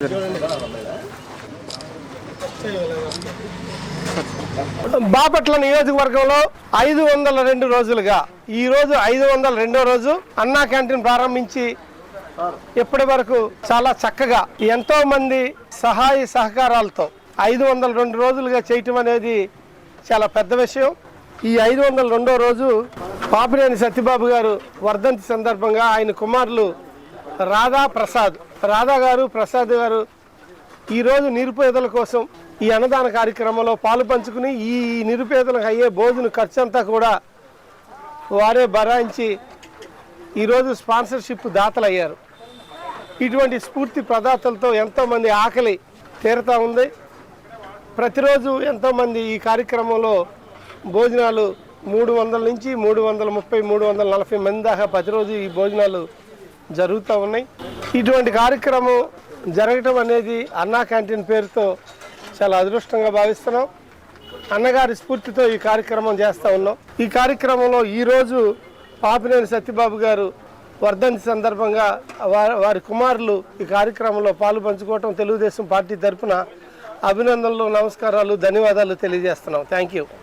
చూడండి బాపట్ల నియోజకవర్గంలో ఐదు వందల రెండు రోజులుగా ఈరోజు ఐదు వందల రెండో రోజు అన్నా క్యాంటీన్ ప్రారంభించి ఇప్పటి వరకు చాలా చక్కగా ఎంతో మంది సహాయ సహకారాలతో ఐదు వందల రెండు రోజులుగా చేయటం అనేది చాలా పెద్ద విషయం. ఈ ఐదు వందల రెండో రోజు పాపినేని సత్యబాబు గారు వర్ధంతి సందర్భంగా ఆయన కుమారులు రాధా ప్రసాద్ రాధా గారు ప్రసాద్ గారు ఈరోజు నిరుపేదల కోసం ఈ అన్నదాన కార్యక్రమంలో పాలు పంచుకుని ఈ నిరుపేదలకు అయ్యే భోజన ఖర్చు అంతా కూడా వారే భరాయించి ఈరోజు స్పాన్సర్షిప్ దాతలయ్యారు. ఇటువంటి స్ఫూర్తి ప్రదాతలతో ఎంతోమంది ఆకలి తీరుతూ ఉంది. ప్రతిరోజు ఎంతోమంది ఈ కార్యక్రమంలో భోజనాలు మూడు వందల నుంచి మూడు వందల ముప్పై మూడు వందల నలభై మంది దాకా ప్రతిరోజు ఈ భోజనాలు జరుగుతూ ఉన్నాయి. ఇటువంటి కార్యక్రమం జరగటం అనేది అన్నా క్యాంటీన్ పేరుతో చాలా అదృష్టంగా భావిస్తున్నాం. అన్నగారి స్ఫూర్తితో ఈ కార్యక్రమం చేస్తూ ఉన్నాం. ఈ కార్యక్రమంలో ఈరోజు పాపినేని సత్యబాబు గారు వర్ధంతి సందర్భంగా వారి వారి కుమారులు ఈ కార్యక్రమంలో పాలు పంచుకోవటం తెలుగుదేశం పార్టీ తరఫున అభినందనలు నమస్కారాలు ధన్యవాదాలు తెలియజేస్తున్నాం. Thank you